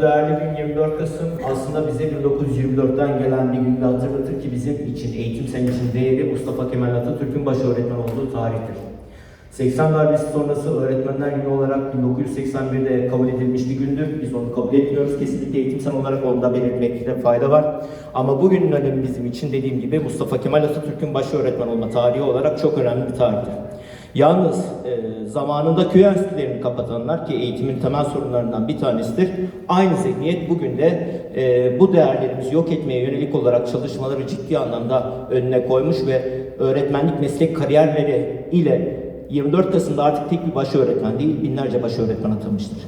Değerli gün 24 Kasım aslında bize 1924'ten gelen bir günde hatırlatır ki bizim için, eğitim senesinin değeri Mustafa Kemal Atatürk'ün baş öğretmen olduğu tarihtir. 80 darbesi sonrası öğretmenler günü olarak 1981'de kabul edilmiş bir gündür. Biz onu kabul etmiyoruz. Kesinlikle eğitimsel olarak onu da belirtmekte fayda var. Ama bugünün önemi bizim için dediğim gibi Mustafa Kemal Atatürk'ün baş öğretmen olma tarihi olarak çok önemli bir tarihtir. Yalnız e, zamanında köy enstitülerini kapatanlar ki eğitimin temel sorunlarından bir tanesidir. Aynı zihniyet bugün de e, bu değerlerimizi yok etmeye yönelik olarak çalışmaları ciddi anlamda önüne koymuş ve öğretmenlik meslek kariyerleri ile 24 Kasım'da artık tek bir baş öğretmen değil binlerce baş öğretmen atamıştır.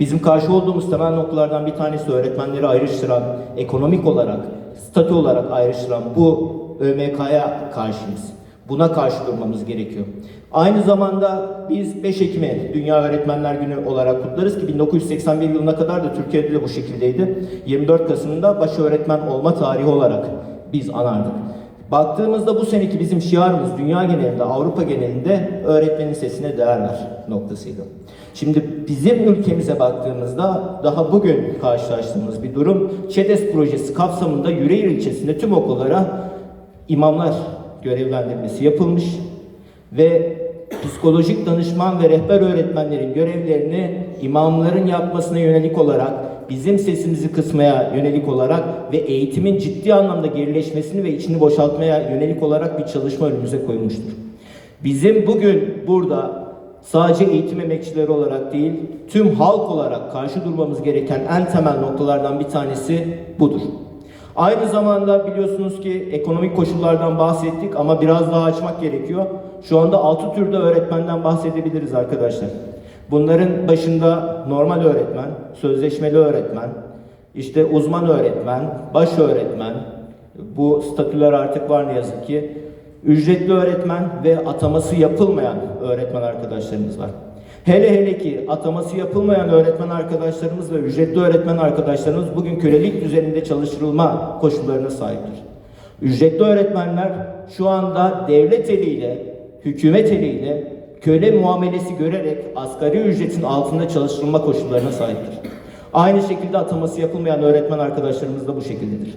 Bizim karşı olduğumuz temel noktalardan bir tanesi öğretmenleri ayrıştıran, ekonomik olarak, statü olarak ayrıştıran bu ÖMK'ya karşıyız. Buna karşı durmamız gerekiyor. Aynı zamanda biz 5 Ekim'i Dünya Öğretmenler Günü olarak kutlarız ki 1981 yılına kadar da Türkiye'de de bu şekildeydi. 24 Kasım'da baş öğretmen olma tarihi olarak biz anardık. Baktığımızda bu seneki bizim şiarımız dünya genelinde, Avrupa genelinde öğretmenin sesine değer ver noktasıydı. Şimdi bizim ülkemize baktığımızda daha bugün karşılaştığımız bir durum ÇEDES projesi kapsamında Yüreğir ilçesinde tüm okullara imamlar görevlendirmesi yapılmış ve psikolojik danışman ve rehber öğretmenlerin görevlerini imamların yapmasına yönelik olarak bizim sesimizi kısmaya yönelik olarak ve eğitimin ciddi anlamda gerileşmesini ve içini boşaltmaya yönelik olarak bir çalışma önümüze koymuştur. Bizim bugün burada sadece eğitim emekçileri olarak değil, tüm halk olarak karşı durmamız gereken en temel noktalardan bir tanesi budur. Aynı zamanda biliyorsunuz ki ekonomik koşullardan bahsettik ama biraz daha açmak gerekiyor. Şu anda altı türde öğretmenden bahsedebiliriz arkadaşlar. Bunların başında normal öğretmen, sözleşmeli öğretmen, işte uzman öğretmen, baş öğretmen, bu statüler artık var ne yazık ki. Ücretli öğretmen ve ataması yapılmayan öğretmen arkadaşlarımız var. Hele hele ki ataması yapılmayan öğretmen arkadaşlarımız ve ücretli öğretmen arkadaşlarımız bugün kölelik düzeninde çalıştırılma koşullarına sahiptir. Ücretli öğretmenler şu anda devlet eliyle, hükümet eliyle köle muamelesi görerek asgari ücretin altında çalıştırılma koşullarına sahiptir. Aynı şekilde ataması yapılmayan öğretmen arkadaşlarımız da bu şekildedir.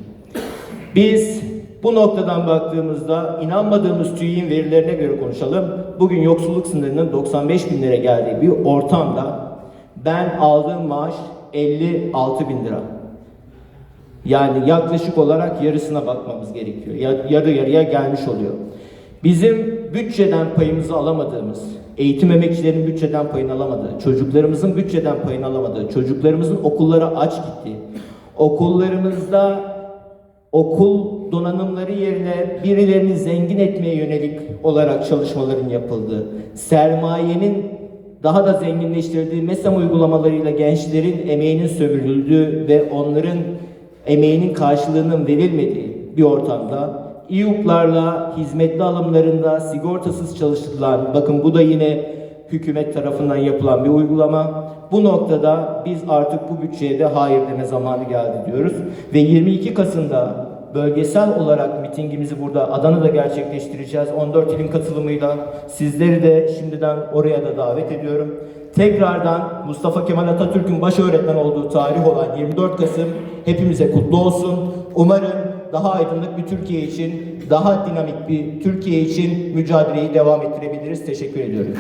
Biz bu noktadan baktığımızda inanmadığımız TÜİ'nin verilerine göre konuşalım. Bugün yoksulluk sınırının 95 bin lira geldiği bir ortamda ben aldığım maaş 56 bin lira. Yani yaklaşık olarak yarısına bakmamız gerekiyor. Ya- Yarı yarıya gelmiş oluyor. Bizim bütçeden payımızı alamadığımız, eğitim emekçilerinin bütçeden payını alamadığı, çocuklarımızın bütçeden payını alamadığı, çocuklarımızın okullara aç gittiği, okullarımızda okul donanımları yerine birilerini zengin etmeye yönelik olarak çalışmaların yapıldığı, sermayenin daha da zenginleştirdiği MESAM uygulamalarıyla gençlerin emeğinin sömürüldüğü ve onların emeğinin karşılığının verilmediği bir ortamda İUP'larla hizmetli alımlarında sigortasız çalıştırılan, bakın bu da yine hükümet tarafından yapılan bir uygulama. Bu noktada biz artık bu bütçeye de hayır deme zamanı geldi diyoruz. Ve 22 Kasım'da bölgesel olarak mitingimizi burada Adana'da gerçekleştireceğiz. 14 ilin katılımıyla sizleri de şimdiden oraya da davet ediyorum. Tekrardan Mustafa Kemal Atatürk'ün baş öğretmen olduğu tarih olan 24 Kasım hepimize kutlu olsun. Umarım daha aydınlık bir Türkiye için, daha dinamik bir Türkiye için mücadeleyi devam ettirebiliriz. Teşekkür ediyorum.